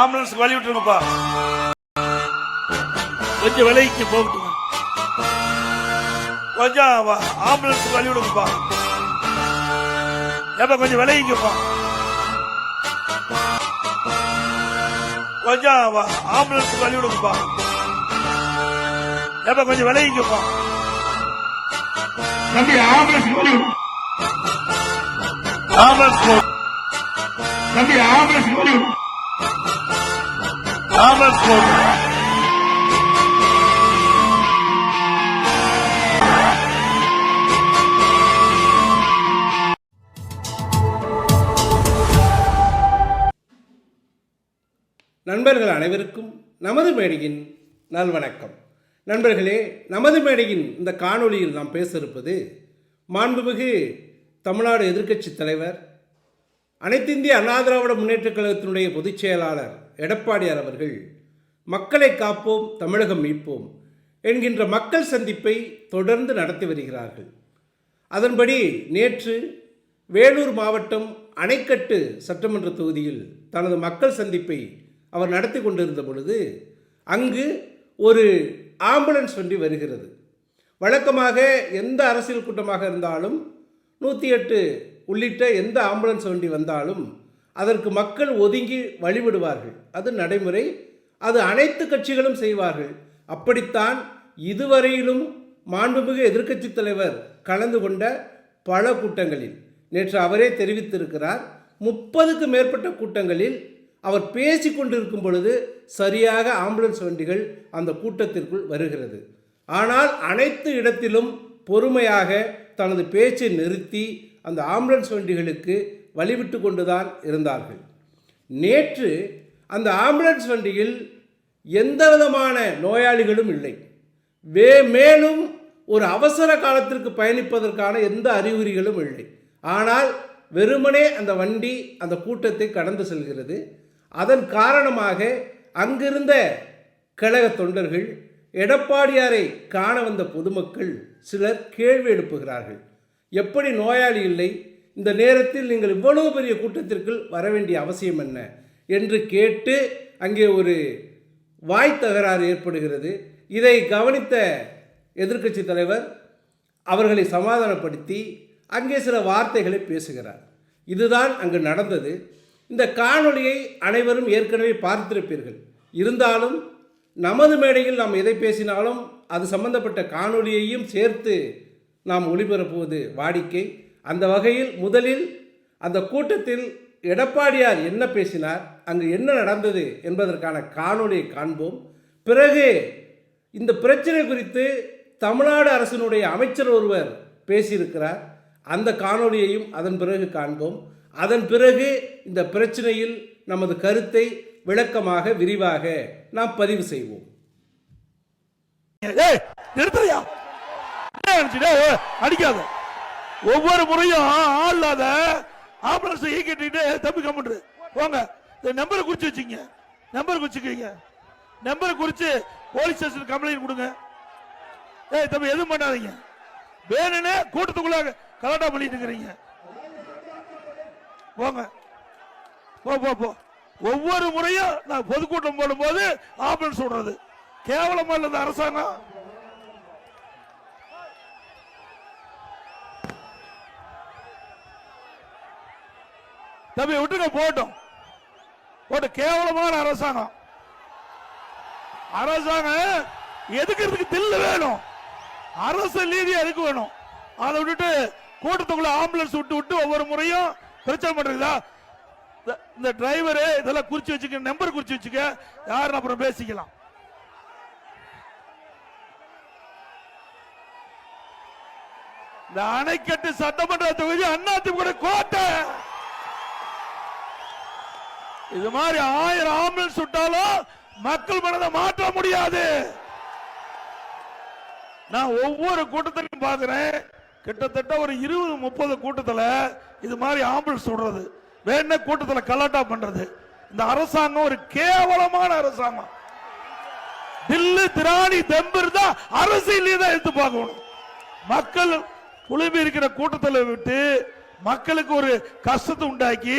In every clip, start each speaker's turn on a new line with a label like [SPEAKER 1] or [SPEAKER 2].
[SPEAKER 1] Ambulance வழி விட்டுருங்கப்பா. கொஞ்சம் விலைக்கு போகட்டுங்க கொஞ்சம் ஆம்புலன்ஸ் வழி விடுங்கப்பா. ஏப்பா கொஞ்சம் விலைக்குப்பா கொஞ்சம் ஆம்புலன்ஸ் வழி விடுங்கப்பா. ஏப்பா கொஞ்சம் விலைக்குப்பா
[SPEAKER 2] தம்பி ஆம்புலன்ஸ்.
[SPEAKER 1] ஆம்புலன்ஸ்
[SPEAKER 2] தம்பி ஆம்புலன்ஸ் வழி
[SPEAKER 3] நண்பர்கள் அனைவருக்கும் நமது மேடையின் நல்வணக்கம் நண்பர்களே நமது மேடையின் இந்த காணொளியில் நாம் பேச இருப்பது மாண்புமிகு தமிழ்நாடு எதிர்க்கட்சித் தலைவர் அனைத்திந்திய அண்ணா திராவிட முன்னேற்றக் கழகத்தினுடைய பொதுச் செயலாளர் எடப்பாடியார் அவர்கள் மக்களை காப்போம் தமிழகம் மீட்போம் என்கின்ற மக்கள் சந்திப்பை தொடர்ந்து நடத்தி வருகிறார்கள். அதன்படி நேற்று வேலூர் மாவட்டம் அணைக்கட்டு சட்டமன்ற தொகுதியில் தனது மக்கள் சந்திப்பை அவர் நடத்தி கொண்டிருந்த பொழுது அங்கு ஒரு ஆம்புலன்ஸ் வண்டி வருகிறது. வழக்கமாக எந்த அரசியல் கூட்டமாக இருந்தாலும் நூற்றி எட்டு உள்ளிட்ட எந்த ஆம்புலன்ஸ் வண்டி வந்தாலும் அதற்கு மக்கள் ஒதுங்கி வழிவிடுவார்கள் அது நடைமுறை. அது அனைத்து கட்சிகளும் செய்வார்கள். அப்படித்தான் இதுவரையிலும் மாண்புமிகு எதிர்க்கட்சி தலைவர் கலந்து கொண்ட பல கூட்டங்களில் நேற்று அவரே தெரிவித்திருக்கிறார் முப்பதுக்கு மேற்பட்ட கூட்டங்களில் அவர் பேசி கொண்டிருக்கும் பொழுது சரியாக ஆம்புலன்ஸ் வண்டிகள் அந்த கூட்டத்திற்குள் வருகிறது. ஆனால் அனைத்து இடத்திலும் பொறுமையாக தனது பேச்சை நிறுத்தி அந்த ஆம்புலன்ஸ் வண்டிகளுக்கு வழிவிட்டு கொண்டுதான் இருந்தார்கள். நேற்று அந்த ஆம்புலன்ஸ் வண்டியில் எந்த விதமான நோயாளிகளும் இல்லை. வே மேலும் ஒரு அவசர காலத்திற்கு பயணிப்பதற்கான எந்த அறிகுறிகளும் இல்லை. ஆனால் வெறுமனே அந்த வண்டி அந்த கூட்டத்தை கடந்து செல்கிறது. அதன் காரணமாக அங்கிருந்த கழக தொண்டர்கள் எடப்பாடியாரை காண வந்த பொதுமக்கள் சிலர் கேள்வி எழுப்புகிறார்கள். எப்படி நோயாளி இல்லை? இந்த நேரத்தில் நீங்கள் இவ்வளவு பெரிய கூட்டத்திற்குள் வர வேண்டிய அவசியம் என்ன? என்று கேட்டு அங்கே ஒரு வாய் தகராறு ஏற்படுகிறது. இதை கவனித்த எதிர்க்கட்சி தலைவர் அவர்களை சமாதானப்படுத்தி அங்கே சில வார்த்தைகளை பேசுகிறார். இதுதான் அங்கு நடந்தது. இந்த காணொளியை அனைவரும் ஏற்கனவே பார்த்திருப்பீர்கள். இருந்தாலும் நமது மேடையில் நாம் எதை பேசினாலும் அது சம்பந்தப்பட்ட காணொளியையும் சேர்த்து நாம் ஒளிபரப்புவது வாடிக்கை. அந்த வகையில் முதலில் அந்த கூட்டத்தில் எடப்பாடியார் என்ன பேசினார் அங்கு என்ன நடந்தது என்பதற்கான காணொளியை காண்போம். பிறகு இந்த பிரச்சனை குறித்து தமிழ்நாடு அரசினுடைய அமைச்சர் ஒருவர் பேசியிருக்கிறார். அந்த காணொளியையும் அதன் பிறகு காண்போம். அதன் பிறகு இந்த பிரச்சனையில் நமது கருத்தை விளக்கமாக விரிவாக நாம் பதிவு செய்வோம்.
[SPEAKER 1] அடிக்காத. ஒவ்வொரு முறையும் ஆள் இல்லாத ஆம்புலன்ஸ் ஈக்கிட்டு கட்டிட்டு தம்பி போங்க. இந்த நம்பரை குறிச்சு வச்சுங்க நம்பர் குறிச்சுக்கீங்க நம்பரை குறிச்சு போலீஸ் ஸ்டேஷன் கம்ப்ளைண்ட் கொடுங்க. ஏய் தம்பி எதுவும் பண்ணாதீங்க. வேணும்னே கூட்டத்துக்குள்ள கலாட்டா பண்ணிட்டு இருக்கிறீங்க. போங்க. போ போ போ. ஒவ்வொரு முறையும் நான் பொதுக்கூட்டம் போடும்போது ஆம்புலன்ஸ் விடுறது கேவலமா இல்லை அரசாங்கம். தம்பி விட்டுங்க போட்டோம் போட்டு கேவலமான அரசாங்கம். அரசாங்கம் எதுக்கிறதுக்கு தில்லு வேணும்? அரசு நீதியா எதுக்கு வேணும்? அதை விட்டுட்டு கூட்டத்துக்குள்ள ஆம்புலன்ஸ் விட்டு விட்டு ஒவ்வொரு முறையும் பிரச்சனை பண்றீங்களா? இந்த- டிரைவர் இதெல்லாம் குறிச்சு வச்சுக்க நம்பர் குறிச்சு வச்சுக்க யாரும் அப்புறம் பேசிக்கலாம். இந்த அணைக்கட்டு சட்டமன்ற தொகுதி அதிமுக கோட்டை. இது மாதிரி ஆயிரம் ஆம்புலன்ஸ் சுட்டாலும் மக்கள் மனதை மாற்ற முடியாது. நான் ஒவ்வொரு கூட்டத்திலையும் பார்க்கிறேன். கிட்டத்தட்ட ஒரு இருபது முப்பது கூட்டத்துல இது மாதிரி ஆம்புலன்ஸ் விடுறது. வேண கூட்டத்துல கலாட்டா பண்றது. இந்த அரசாங்கம் ஒரு கேவலமான அரசாங்கம். தில்லு திராணி தெம்பு இருந்தா அரசியலே தான் எடுத்து பார்க்கணும். மக்கள் குழுமி இருக்கிற கூட்டத்தில் விட்டு மக்களுக்கு ஒரு கஷ்டத்தை உண்டாக்கி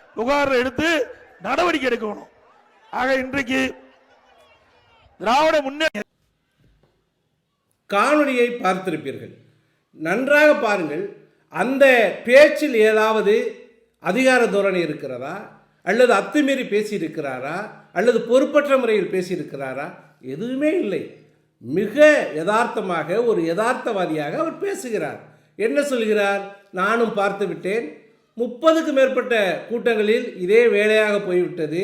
[SPEAKER 1] புகார் எடுத்து நடவடிக்கை எடுக்கணும். ஆக இன்றைக்கு திராவிட முன்னேற்ற
[SPEAKER 3] காணொலியை பார்த்திருப்பீர்கள். நன்றாக பாருங்கள் அந்த பேச்சில் ஏதாவது அதிகார தோரணை இருக்கிறதா? அல்லது அத்துமீறி பேசியிருக்கிறாரா? அல்லது பொறுப்பற்ற முறையில் பேசியிருக்கிறாரா? எதுவுமே இல்லை. மிக யதார்த்தமாக ஒரு யதார்த்தவாதியாக அவர் பேசுகிறார். என்ன சொல்கிறார்? நானும் பார்த்து விட்டேன் முப்பதுக்கு மேற்பட்ட கூட்டங்களில் இதே வேலையாக போய்விட்டது.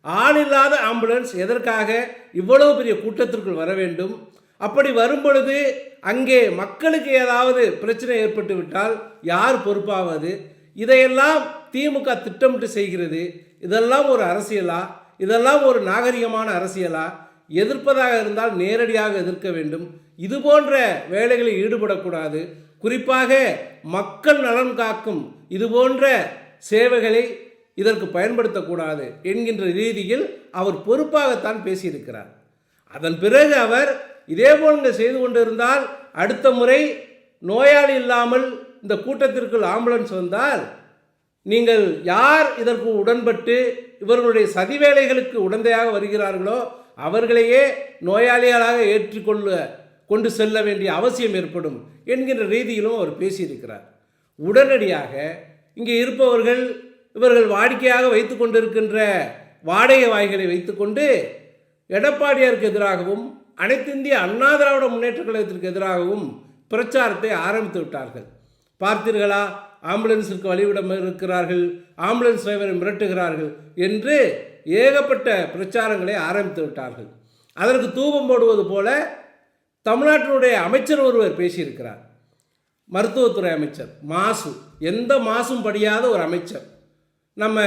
[SPEAKER 3] ஆள் இல்லாத ஆம்புலன்ஸ் எதற்காக இவ்வளவு பெரிய கூட்டத்திற்குள் வர வேண்டும்? அப்படி வரும் பொழுது அங்கே மக்களுக்கு ஏதாவது பிரச்சனை ஏற்பட்டு விட்டால் யார் பொறுப்பாவது? இதையெல்லாம் திமுக திட்டமிட்டு செய்கிறது. இதெல்லாம் ஒரு அரசியலா? இதெல்லாம் ஒரு நாகரிகமான அரசியலா? எதிர்ப்பதாக இருந்தால் நேரடியாக எதிர்க்க வேண்டும். இது போன்ற வேலைகளில் ஈடுபடக்கூடாது. குறிப்பாக மக்கள் நலன் காக்கும் இது போன்ற சேவைகளை இதற்கு பயன்படுத்தக்கூடாது என்கின்ற ரீதியில் அவர் பொறுப்பாகத்தான் பேசியிருக்கிறார். அதன் பிறகு அவர் இதே போன்று செய்து கொண்டிருந்தால் அடுத்த முறை நோயாளி இல்லாமல் இந்த கூட்டத்திற்குள் ஆம்புலன்ஸ் வந்தால் நீங்கள் யார் இதற்கு உடன்பட்டு இவர்களுடைய சதி வேலைகளுக்கு உடந்தையாக வருகிறார்களோ அவர்களையே நோயாளிகளாக ஏற்றுக்கொள்ள கொண்டு செல்ல வேண்டிய அவசியம் ஏற்படும் என்கின்ற ரீதியிலும் அவர் பேசியிருக்கிறார். உடனடியாக இங்கே இருப்பவர்கள் இவர்கள் வாடிக்கையாக வைத்து கொண்டிருக்கின்ற வாடகை வாய்களை வைத்துக்கொண்டு எடப்பாடியாருக்கு எதிராகவும் அனைத்திந்திய அண்ணா திராவிட முன்னேற்ற கழகத்திற்கு எதிராகவும் பிரச்சாரத்தை ஆரம்பித்து விட்டார்கள். பார்த்தீர்களா? ஆம்புலன்ஸிற்கு வழிவிடம் இருக்கிறார்கள் ஆம்புலன்ஸ் டிரைவரை மிரட்டுகிறார்கள் என்று ஏகப்பட்ட பிரச்சாரங்களை ஆரம்பித்து விட்டார்கள். அதற்கு தூபம் போடுவது போல தமிழ்நாட்டினுடைய அமைச்சர் ஒருவர் பேசியிருக்கிறார். மருத்துவத்துறை அமைச்சர் மாசு. எந்த மாசும் படியாத ஒரு அமைச்சர். நம்ம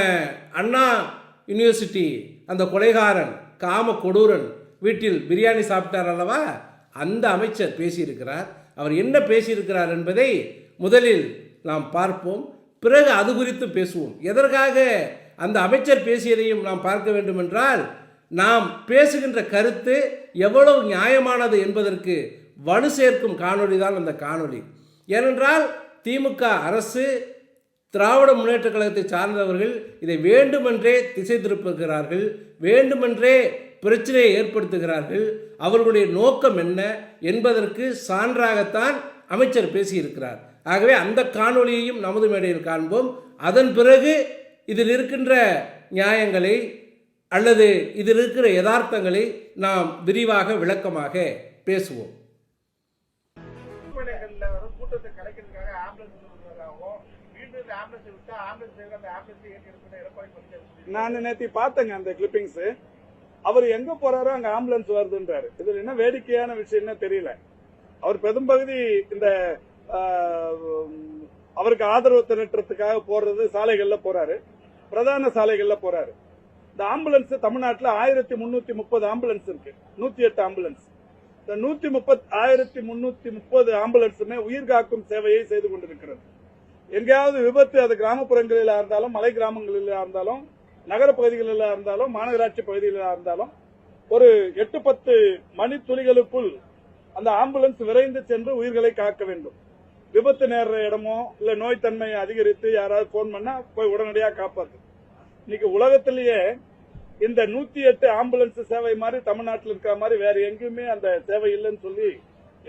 [SPEAKER 3] அண்ணா யூனிவர்சிட்டி அந்த கொலைகாரன் காம கொடூரன் வீட்டில் பிரியாணி சாப்பிட்டார் அல்லவா? அந்த அமைச்சர் பேசியிருக்கிறார். அவர் என்ன பேசியிருக்கிறார் என்பதை முதலில் நாம் பார்ப்போம். பிறகு அது குறித்து பேசுவோம். எதற்காக அந்த அமைச்சர் பேசியதையும் நாம் பார்க்க வேண்டும் என்றால் நாம் பேசுகின்ற கருத்து எவ்வளவு நியாயமானது என்பதற்கு வலு சேர்க்கும் காணொளி தான் அந்த காணொளி. ஏனென்றால் திமுக அரசு திராவிட முன்னேற்ற கழகத்தை சார்ந்தவர்கள் இதை வேண்டுமென்றே திசை திருப்புகிறார்கள் வேண்டுமென்றே பிரச்சனையை ஏற்படுத்துகிறார்கள். அவர்களுடைய நோக்கம் என்ன என்பதற்கு சான்றாகத்தான் அமைச்சர் பேசியிருக்கிறார். ஆகவே அந்த காணொளியையும் நமது மேடையில் காண்போம். அதன் பிறகு இதில் இருக்கின்ற நியாயங்களை அல்லது இதில் இருக்கிற யதார்த்தங்களை நாம் விரிவாக விளக்கமாக பேசுவோம்.
[SPEAKER 4] நான் நேத்தி பார்த்தேங்க அந்த கிளிப்பிங்ஸ் அவர் எங்க போறாரோ அங்க ஆம்புலன்ஸ் வருதுன்றாரு. இதுல என்ன வேடிக்கையான விஷயம் என்ன தெரியல. அவர் பெரும்பகுதி இந்த அவருக்கு ஆதரவு திரட்டுறதுக்காக போறது சாலைகள்ல போறாரு. பிரதான சாலைகள்ல போறாரு. இந்த ஆம்புலன்ஸ் தமிழ்நாட்டில் ஆயிரத்தி முன்னூத்தி முப்பது ஆம்புலன்ஸ் இருக்கு. நூத்தி எட்டு ஆம்புலன்ஸ் இந்த நூத்தி முப்பத் ஆயிரத்தி முன்னூத்தி முப்பது ஆம்புலன்ஸுமே உயிர் காக்கும் சேவையை செய்து கொண்டிருக்கிறது. எங்கேயாவது விபத்து அது கிராமப்புறங்களில் இருந்தாலும் மலை கிராமங்களில் இருந்தாலும் நகர பகுதிகளில் இருந்தாலும் மாநகராட்சி பகுதிகளில் இருந்தாலும் ஒரு எட்டு பத்து மணி துளிகளுக்குள் அந்த ஆம்புலன்ஸ் விரைந்து சென்று உயிர்களை காக்க வேண்டும். விபத்து நேர்ற இடமோ இல்ல நோய் அதிகரித்து யாராவது போன் பண்ணா போய் உடனடியாக காப்பாற்று இன்னைக்கு உலகத்திலேயே இந்த நூத்தி எட்டு ஆம்புலன்ஸ் சேவை மாதிரி தமிழ்நாட்டில் இருக்கிற மாதிரி வேற எங்கேயுமே அந்த சேவை இல்லைன்னு சொல்லி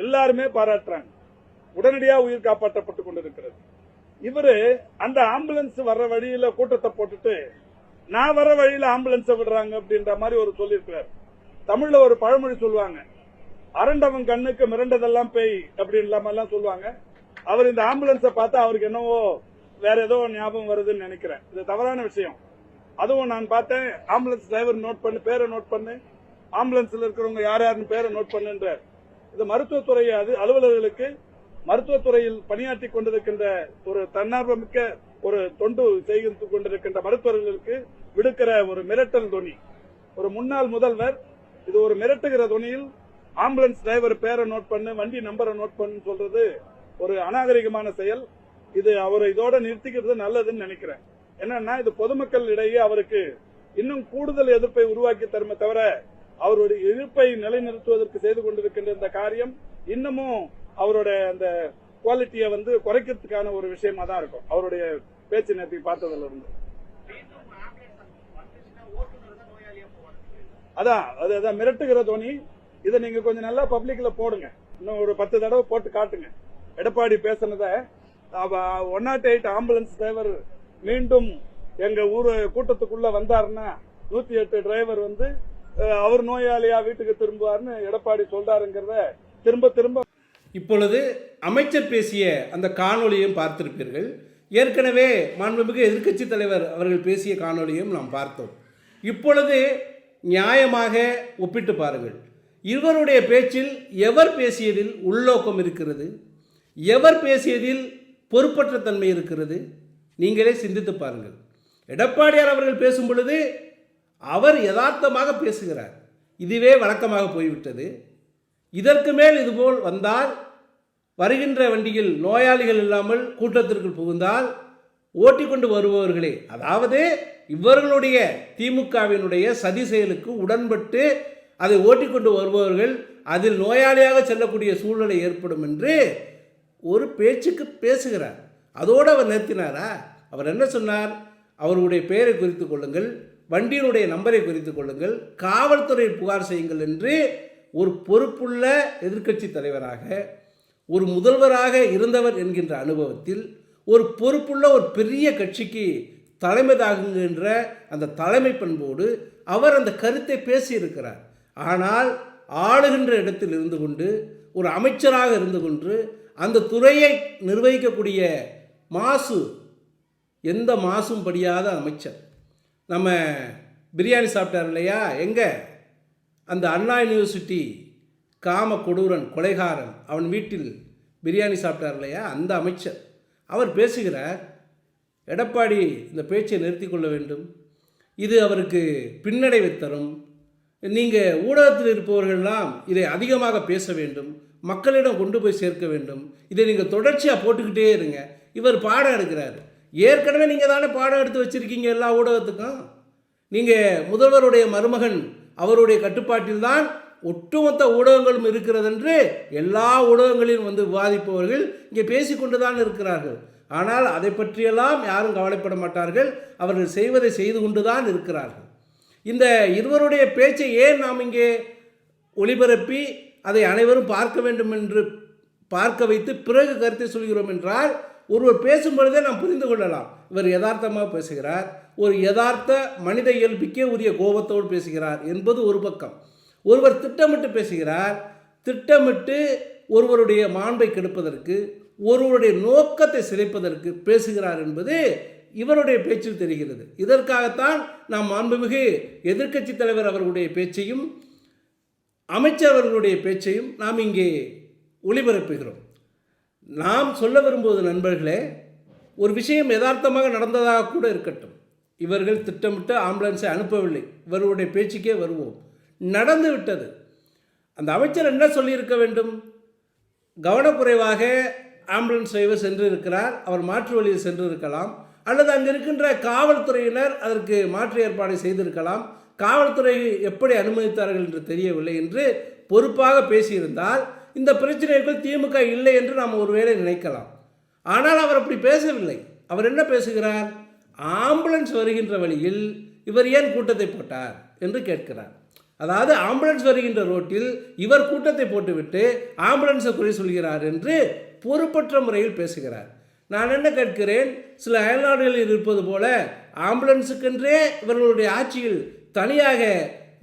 [SPEAKER 4] எல்லாருமே பாராட்டுறாங்க. உடனடியாக உயிர் காப்பாற்றப்பட்டு கொண்டிருக்கிறது. இவரு அந்த ஆம்புலன்ஸ் வர்ற வழியில கூட்டத்தை போட்டுட்டு நான் வர வழியில ஆம்புலன்ஸ் விடுறாங்க அப்படின்ற மாதிரி ஒரு சொல்லியிருக்கிறார். தமிழ்ல ஒரு பழமொழி சொல்லுவாங்க. அரண்டவன் கண்ணுக்கு மிரண்டதெல்லாம் பேய் அப்படின்ற மாதிரிலாம் சொல்லுவாங்க. அவர் இந்த ஆம்புலன்ஸை பார்த்தா அவருக்கு என்னவோ வேற ஏதோ ஞாபகம் வருதுன்னு நினைக்கிறேன். இது தவறான விஷயம். அதுவும் நான் பார்த்தேன். ஆம்புலன்ஸ் டிரைவர் நோட் பண்ணு பேரை நோட் பண்ணு. ஆம்புலன்ஸ்ல இருக்கிறவங்க யார் யாருன்னு பேரை நோட் பண்ணுன்றார். இது மருத்துவத்துறை அது அலுவலர்களுக்கு மருத்துவத்துறையில் பணியாற்றி கொண்டிருக்கின்ற ஒரு தன்னார்வமிக்க ஒரு தொண்டு செய்து கொண்டிருக்கின்ற மருத்துவர்களுக்கு விடுக்கிற ஒரு மிரட்டல் துணி ஒரு முன்னாள் முதல்வர் இது ஒரு மிரட்டுகிற துணியில் ஆம்புலன்ஸ் டிரைவர் பேரை நோட் பண்ணு வண்டி நம்பரை நோட் பண்ணு சொல்றது ஒரு அநாகரிகமான செயல். இது அவரை இதோட நிறுத்திக்கிறது நல்லதுன்னு நினைக்கிறேன். என்னன்னா இது பொதுமக்கள் இடையே அவருக்கு இன்னும் கூடுதல் எதிர்ப்பை உருவாக்கி தருமே தவிர அவருடைய எதிர்ப்பை நிலைநிறுத்துவதற்கு செய்து கொண்டிருக்கின்ற இந்த காரியம் இன்னமும் அவருடைய அந்த குவாலிட்டியை வந்து குறைக்கிறதுக்கான ஒரு விஷயமா தான் இருக்கும். அவருடைய பேச்சு நேற்று பார்த்ததுல இருந்து அதான் அது அதான் மிரட்டுகிற தோனி. இதை நீங்க கொஞ்சம் நல்லா பப்ளிக்ல போடுங்க. இன்னும் ஒரு பத்து தடவை போட்டு காட்டுங்க. Edappadi பேசுனத one nought eight ambulance driver மீண்டும் எங்க ஊரு கூட்டத்துக்குள்ள வந்தாருன்னா நூத்தி எட்டு டிரைவர் வந்து அவர் நோயாளியா வீட்டுக்கு திரும்புவார்னு எடப்பாடி சொல்றாருங்கிறத திரும்ப திரும்ப
[SPEAKER 3] இப்பொழுது அமைச்சர் பேசிய அந்த காணொளியையும் பார்த்திருப்பீர்கள். ஏற்கனவே மாண்புமிகு எதிர்க்கட்சி தலைவர் அவர்கள் பேசிய காணொலியும் நாம் பார்த்தோம். இப்பொழுது நியாயமாக ஒப்பிட்டு பாருங்கள். இருவருடைய பேச்சில் எவர் பேசியதில் உள்நோக்கம் இருக்கிறது? எவர் பேசியதில் பொறுப்பற்ற தன்மை இருக்கிறது? நீங்களே சிந்தித்து பாருங்கள். எடப்பாடியார் அவர்கள் பேசும் பொழுது அவர் யதார்த்தமாக பேசுகிறார். இதுவே வழக்கமாக போய்விட்டது. இதற்கு மேல் இதுபோல் வந்தால் வருகின்ற வண்டியில் நோயாளிகள் இல்லாமல் கூட்டத்திற்குள் புகுந்தால் ஓட்டிக்கொண்டு வருபவர்களே அதாவது இவர்களுடைய திமுகவினுடைய சதி செயலுக்கு உடன்பட்டு அதை ஓட்டிக்கொண்டு வருபவர்கள் அதில் நோயாளியாக செல்லக்கூடிய சூழ்நிலை ஏற்படும் என்று ஒரு பேச்சுக்கு பேசுகிறார். அதோடு அவர் நிறுத்தினாரா? அவர் என்ன சொன்னார்? அவருடைய பெயரை குறித்து கொள்ளுங்கள் வண்டியினுடைய நம்பரை குறித்து கொள்ளுங்கள் காவல்துறையில் புகார் செய்யுங்கள் என்று ஒரு பொறுப்புள்ள எதிர்க்கட்சி தலைவராக ஒரு முதல்வராக இருந்தவர் என்கின்ற அனுபவத்தில் ஒரு பொறுப்புள்ள ஒரு பெரிய கட்சிக்கு தலைமை தாங்குகின்ற அந்த தலைமை பண்போடு அவர் அந்த கருத்தை பேசியிருக்கிறார். ஆனால் ஆளுகின்ற இடத்தில் இருந்து கொண்டு ஒரு அமைச்சராக இருந்து கொண்டு அந்த துறையை நிர்வகிக்கக்கூடிய மாசு எந்த மாசும் படியாத அமைச்சர். நம்ம பிரியாணி சாப்பிட்டார் இல்லையா? எங்கே? அந்த அண்ணா யூனிவர்சிட்டி காம கொடூரன் கொலைகாரன் அவன் வீட்டில் பிரியாணி சாப்பிட்டார் இல்லையா? அந்த அமைச்சர். அவர் பேசுகிறார் எடப்பாடி இந்த பேச்சை நிறுத்தி கொள்ள வேண்டும். இது அவருக்கு பின்னடைவை தரும். நீங்கள் ஊடகத்தில் இருப்பவர்கள்லாம் இதை அதிகமாக பேச வேண்டும். மக்களிடம் கொண்டு போய் சேர்க்க வேண்டும். இதை நீங்கள் தொடர்ச்சியாக போட்டுக்கிட்டே இருங்க. இவர் பாடம் எடுக்கிறார். ஏற்கனவே நீங்கள் தானே பாடம் எடுத்து வச்சுருக்கீங்க எல்லா ஊடகத்துக்கும். நீங்கள் முதல்வருடைய மருமகன் அவருடைய கட்டுப்பாட்டில் தான் ஒட்டுமொத்த ஊடகங்களும் இருக்கிறது என்று எல்லா ஊடகங்களிலும் வந்து விவாதிப்பவர்கள் இங்கே பேசிக்கொண்டு தான் இருக்கிறார்கள். ஆனால் அதை பற்றியெல்லாம் யாரும் கவலைப்பட மாட்டார்கள். அவர்கள் செய்வதை செய்து கொண்டு தான் இருக்கிறார்கள். இந்த இருவருடைய பேச்சை ஏன் நாம் இங்கே ஒளிபரப்பி அதை அனைவரும் பார்க்க வேண்டும் என்று பார்க்க வைத்து பிறகு கருத்தை சொல்கிறோம் என்றால் ஒருவர் பேசும் பொழுதே நாம் புரிந்து கொள்ளலாம். இவர் யதார்த்தமாக பேசுகிறார். ஒரு யதார்த்த மனித இயல்புக்கே உரிய கோபத்தோடு பேசுகிறார் என்பது ஒரு பக்கம். ஒருவர் திட்டமிட்டு பேசுகிறார். திட்டமிட்டு ஒருவருடைய மாண்பை கெடுப்பதற்கு ஒருவருடைய நோக்கத்தை சிதைப்பதற்கு பேசுகிறார் என்பது இவருடைய பேச்சில் தெரிகிறது. இதற்காகத்தான் நாம் மாண்புமிகு எதிர்க்கட்சி தலைவர் அவர்களுடைய பேச்சையும் அமைச்சர் அவர்களுடைய பேச்சையும் நாம் இங்கே ஒளிபரப்புகிறோம். நாம் சொல்ல விரும்புவது நண்பர்களே ஒரு விஷயம் யதார்த்தமாக நடந்ததாக கூட இருக்கட்டும். இவர்கள் திட்டமிட்டு ஆம்புலன்ஸை அனுப்பவில்லை. இவர்களுடைய பேச்சுக்கே வருவோம். நடந்து விட்டது. அந்த அமைச்சர் என்ன சொல்லியிருக்க வேண்டும்? கவனக்குறைவாக ஆம்புலன்ஸ் டிரைவர் சென்று இருக்கிறார் அவர் மாற்று வழியில் சென்று இருக்கலாம் அல்லது அங்கே இருக்கின்ற காவல்துறையினர் அதற்கு மாற்று ஏற்பாடு செய்திருக்கலாம். காவல்துறை எப்படி அனுமதித்தார்கள் என்று தெரியவில்லை என்று பொறுப்பாக பேசியிருந்தால் இந்த பிரச்சனைக்குள் திமுக இல்லை என்று நாம் ஒருவேளை நினைக்கலாம். ஆனால் அவர் அப்படி பேசவில்லை. அவர் என்ன பேசுகிறார்? ஆம்புலன்ஸ் வருகின்ற வழியில் இவர் ஏன் கூட்டத்தை போட்டார் என்று கேட்கிறார். அதாவது ஆம்புலன்ஸ் வருகின்ற ரோட்டில் இவர் கூட்டத்தை போட்டுவிட்டு ஆம்புலன்ஸை குறை சொல்கிறார் என்று பொறுப்பற்ற முறையில் பேசுகிறார். நான் என்ன கேட்கிறேன்? சில அயல்நாடுகளில் இருப்பது போல ஆம்புலன்ஸுக்கென்றே இவர்களுடைய ஆட்சியில் தனியாக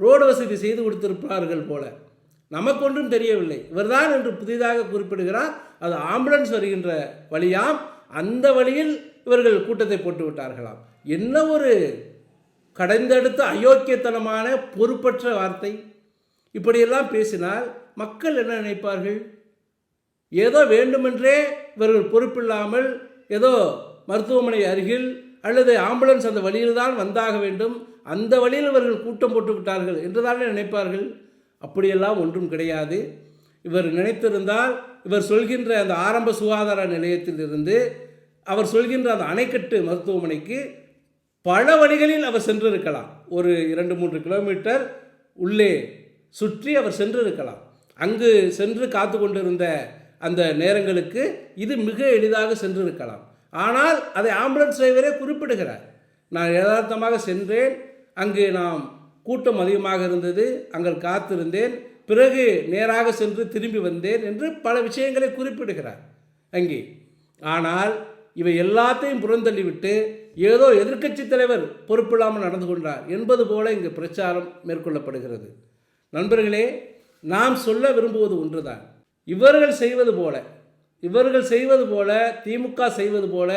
[SPEAKER 3] ரோடு வசதி செய்து கொடுத்திருப்பார்கள் போல. நமக்கு ஒன்றும் தெரியவில்லை. இவர்தான் என்று புதிதாக குறிப்பிடுகிறார். அது ஆம்புலன்ஸ் வருகின்ற வழியாம். அந்த வழியில் இவர்கள் கூட்டத்தை போட்டு விட்டார்களாம். என்ன ஒரு கடைந்தெடுத்த அயோக்கியத்தனமான பொறுப்பற்ற வார்த்தை. இப்படியெல்லாம் பேசினால் மக்கள் என்ன நினைப்பார்கள்? ஏதோ வேண்டுமென்றே இவர்கள் பொறுப்பில்லாமல் ஏதோ மருத்துவமனை அருகில் அல்லது ஆம்புலன்ஸ் அந்த வழியில் தான் வந்தாக வேண்டும். அந்த வழியில் இவர்கள் கூட்டம் போட்டு விட்டார்கள் என்றுதானே நினைப்பார்கள்? அப்படியெல்லாம் ஒன்றும் கிடையாது. இவர் நினைத்திருந்தால் இவர் சொல்கின்ற அந்த ஆரம்ப சுகாதார நிலையத்திலிருந்து அவர் சொல்கின்ற அந்த அணைக்கட்டு மருத்துவமனைக்கு பல வழிகளில் அவர் சென்றிருக்கலாம். ஒரு இரண்டு மூன்று கிலோமீட்டர் உள்ளே சுற்றி அவர் சென்றிருக்கலாம். அங்கு சென்று காத்து கொண்டிருந்த அந்த நேரங்களுக்கு இது மிக எளிதாக சென்றிருக்கலாம். ஆனால் அதை ஆம்புலன்ஸ் டிரைவரே குறிப்பிடுகிறார். நான் யதார்த்தமாக சென்றேன். அங்கு நாம் கூட்டம் அதிகமாக இருந்தது. அங்கே காத்திருந்தேன். பிறகு நேராக சென்று திரும்பி வந்தேன் என்று பல விஷயங்களை குறிப்பிடுகிறார். அங்கே. ஆனால் இவை எல்லாத்தையும் புறந்தள்ளிவிட்டு ஏதோ எதிர்க்கட்சி தலைவர் பொறுப்பில்லாமல் நடந்து கொண்டார் என்பது போல இங்கு பிரச்சாரம் மேற்கொள்ளப்படுகிறது. நண்பர்களே நாம் சொல்ல விரும்புவது ஒன்றுதான். இவர்கள் செய்வது போல இவர்கள் செய்வது போல திமுக செய்வது போல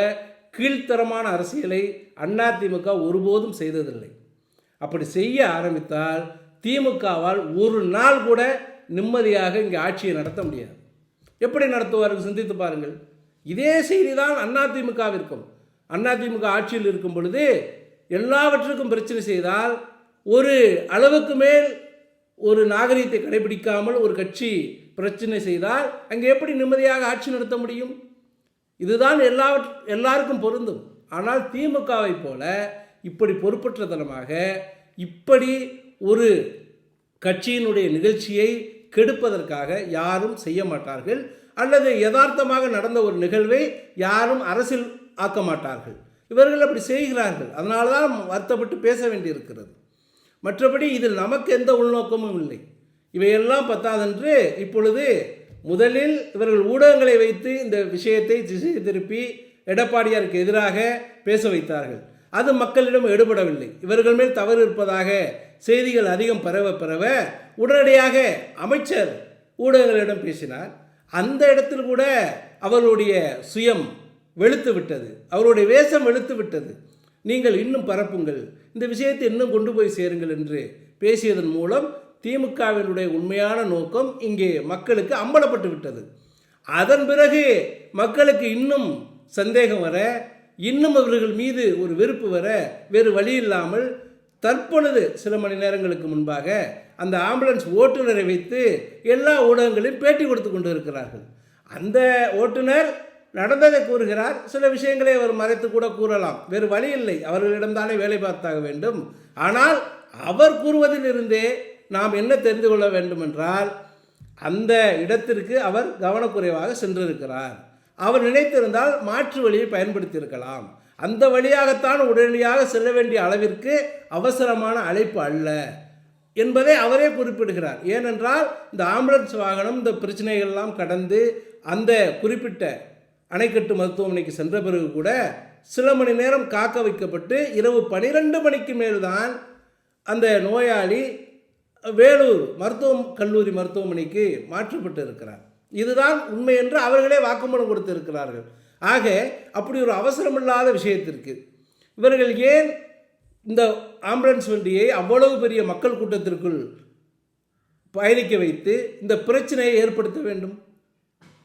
[SPEAKER 3] கீழ்த்தரமான அரசியலை அண்ணா திமுக ஒருபோதும் செய்ததில்லை. அப்படி செய்ய ஆரம்பித்தால் திமுகவால் ஒரு நாள் கூட நிம்மதியாக இங்கே ஆட்சியை நடத்த முடியாது. எப்படி நடத்துவார்கள் சிந்தித்து பாருங்கள். இதே செய்தி தான் அதிமுகவிற்கும் அதிமுக ஆட்சியில் இருக்கும் பொழுது எல்லாவற்றுக்கும் பிரச்சனை செய்தால் ஒரு அளவுக்கு மேல் ஒரு நாகரீகத்தை கடைபிடிக்காமல் ஒரு கட்சி பிரச்சனை செய்தால் அங்கே எப்படி நிம்மதியாக ஆட்சி நடத்த முடியும்? இதுதான் எல்லாவற் எல்லாருக்கும் பொருந்தும். ஆனால் திமுகவை போல இப்படி பொறுப்பற்றத்தனமாக இப்படி ஒரு கட்சியினுடைய நிகழ்ச்சியை கெடுப்பதற்காக யாரும் செய்ய மாட்டார்கள். அல்லது யதார்த்தமாக நடந்த ஒரு நிகழ்வை யாரும் அரசில் ஆக்க மாட்டார்கள். இவர்கள் அப்படி செய்கிறார்கள். அதனால தான் வருத்தப்பட்டு பேச வேண்டியிருக்கிறது. மற்றபடி இதில் நமக்கு எந்த உள்நோக்கமும் இல்லை. இவையெல்லாம் பத்தாதென்று இப்பொழுது முதலில் இவர்கள் ஊடகங்களை வைத்து இந்த விஷயத்தை திசை திருப்பி எடப்பாடியாருக்கு எதிராக பேச வைத்தார்கள். அது மக்களிடம் எடுபடவில்லை. இவர்கள் மேல் தவறு இருப்பதாக செய்திகள் அதிகம் பரவ பரவ உடனடியாக அமைச்சர் ஊடகங்களிடம் பேசினார். அந்த இடத்தில் கூட அவருடைய சுயம் வெளுத்து விட்டது. அவருடைய வேஷம் வெளுத்து விட்டது. நீங்கள் இன்னும் பரப்புங்கள். இந்த விஷயத்தை இன்னும் கொண்டு போய் சேருங்கள் என்று பேசியதன் மூலம் திமுகவினுடைய உண்மையான நோக்கம் இங்கே மக்களுக்கு அம்பலப்பட்டு விட்டது. அதன் பிறகு மக்களுக்கு இன்னும் சந்தேகம் வர இன்னும் அவர்கள் மீது ஒரு வெறுப்பு வர வேறு வழி இல்லாமல் தற்பொழுது சில மணி நேரங்களுக்கு முன்பாக அந்த ஆம்புலன்ஸ் ஓட்டுநரை வைத்து எல்லா ஊடகங்களையும் பேட்டி கொடுத்து கொண்டு இருக்கிறார்கள் அந்த ஓட்டுநர் நடந்ததை கூறுகிறார். சில விஷயங்களை அவர் மறைத்து கூட கூறலாம். வேறு வழி இல்லை. அவர்களிடம்தானே வேலை பார்த்தாக வேண்டும். ஆனால் அவர் கூறுவதிலிருந்தே நாம் என்ன தெரிந்து கொள்ள வேண்டும் என்றால் அந்த இடத்திற்கு அவர் கவனக்குறைவாக சென்றிருக்கிறார். அவர் நினைத்திருந்தால் மாற்று வழியை பயன்படுத்தியிருக்கலாம். அந்த வழியாகத்தான் உடனடியாக செல்ல வேண்டிய அளவிற்கு அவசரமான அழைப்பு அல்ல என்பதை அவரே குறிப்பிடுகிறார். ஏனென்றால் இந்த ஆம்புலன்ஸ் வாகனம் இந்த பிரச்சனைகள்லாம் கடந்து அந்த குறிப்பிட்ட அணைக்கட்டு மருத்துவமனைக்கு சென்ற பிறகு கூட சில மணி நேரம் காக்க வைக்கப்பட்டு இரவு பனிரெண்டு மணிக்கு மேல்தான் அந்த நோயாளி வேலூர் மருத்துவம் கல்லூரி மருத்துவமனைக்கு மாற்றப்பட்டு இருக்கிறார் இதுதான் உண்மை என்று அவர்களே வாக்குமூலம் கொடுத்திருக்கிறார்கள். ஆக அப்படி ஒரு அவசரமில்லாத விஷயத்திற்கு இவர்கள் ஏன் இந்த ஆம்புலன்ஸ் வண்டியை அவ்வளவு பெரிய மக்கள் கூட்டத்திற்குள் பயணிக்க வைத்து இந்த பிரச்சனையை ஏற்படுத்த வேண்டும்?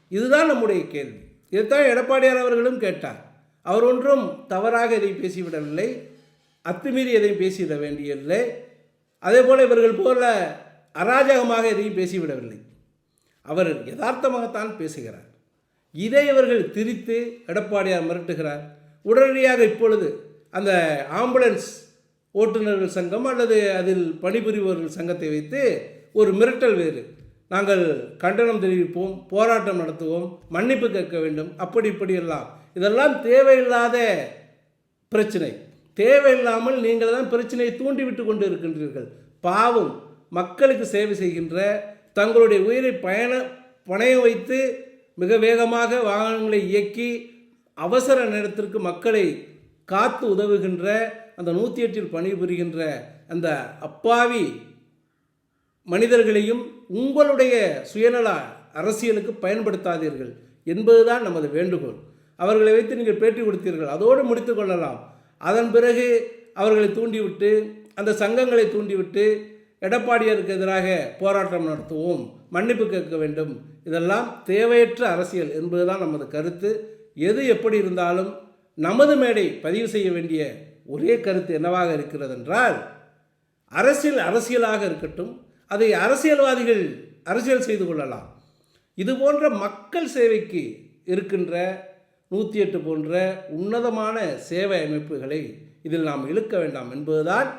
[SPEAKER 3] இதுதான் நம்முடைய கேள்வி. இதைத்தான் எடப்பாடியார் அவர்களும் கேட்டார். அவர் ஒன்றும் தவறாக எதை பேசிவிடவில்லை. அத்துமீறி எதையும் பேசிவிட வேண்டியதில்லை. அதே போல் இவர்கள் போல அராஜகமாக எதையும் பேசிவிடவில்லை. அவர் யதார்த்தமாகத்தான் பேசுகிறார். இதை இவர்கள் திரித்து எடப்பாடியார் மிரட்டுகிறார். உடனடியாக இப்பொழுது அந்த ஆம்புலன்ஸ் ஓட்டுநர்கள் சங்கம் அல்லது அதில் பணிபுரிபவர்கள் சங்கத்தை வைத்து ஒரு மிரட்டல் வேறு. நாங்கள் கண்டனம் தெரிவிப்போம் போராட்டம் நடத்துவோம் மன்னிப்பு கேட்க வேண்டும் அப்படி இப்படி எல்லாம் இதெல்லாம் தேவையில்லாத பிரச்சனை. தேவையில்லாமல் நீங்கள் தான் பிரச்சனையை தூண்டிவிட்டு கொண்டு இருக்கின்றீர்கள். பாவம் மக்களுக்கு சேவை செய்கின்ற தங்களுடைய உயிரை பயண பணைய வைத்து மிக வேகமாக வாகனங்களை இயக்கி அவசர நேரத்திற்கு மக்களை காத்து உதவுகின்ற அந்த நூற்றி எட்டில் பணிபுரிகின்ற அந்த அப்பாவி மனிதர்களையும் உங்களுடைய சுயநல அரசியலுக்கு பயன்படுத்தாதீர்கள் என்பதுதான் நமது வேண்டுகோள். அவர்களை வைத்து நீங்கள் பேட்டி கொடுத்தீர்கள் அதோடு முடித்து கொள்ளலாம். அதன் பிறகு அவர்களை தூண்டிவிட்டு அந்த சங்கங்களை தூண்டிவிட்டு எடப்பாடியருக்கு எதிராக போராட்டம் நடத்துவோம் மன்னிப்பு கேட்க வேண்டும். இதெல்லாம் தேவையற்ற அரசியல் என்பதுதான் நமது கருத்து. எது எப்படி இருந்தாலும் நமது மேடை பதிவு செய்ய வேண்டிய ஒரே கருத்து என்னவாக இருக்கிறது என்றால் அரசியல் அரசியலாக இருக்கட்டும் அதை அரசியல்வாதிகள் அரசியல் செய்து கொள்ளலாம். இது போன்ற மக்கள் சேவைக்கு இருக்கின்ற நூற்றி எட்டு போன்ற உன்னதமான சேவை அமைப்புகளை இதில் நாம் இழுக்க வேண்டாம் என்பதுதான்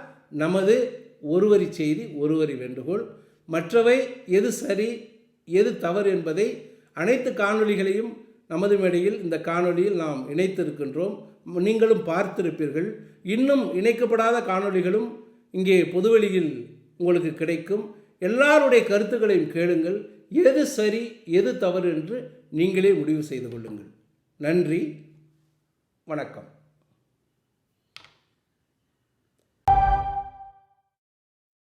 [SPEAKER 3] நமது ஒருவரி செய்தி ஒருவரி வேண்டுகோள். மற்றவை எது சரி எது தவறு என்பதை அனைத்து காணொளிகளையும் நமது மேடையில் இந்த காணொளியில் நாம் இணைத்திருக்கின்றோம். நீங்களும் பார்த்திருப்பீர்கள். இன்னும் இணைக்கப்படாத காணொளிகளும் இங்கே பொதுவெளியில் உங்களுக்கு கிடைக்கும். எல்லாருடைய கருத்துக்களையும் கேளுங்கள். எது சரி எது தவறு என்று நீங்களே முடிவு செய்து கொள்ளுங்கள். நன்றி. வணக்கம்.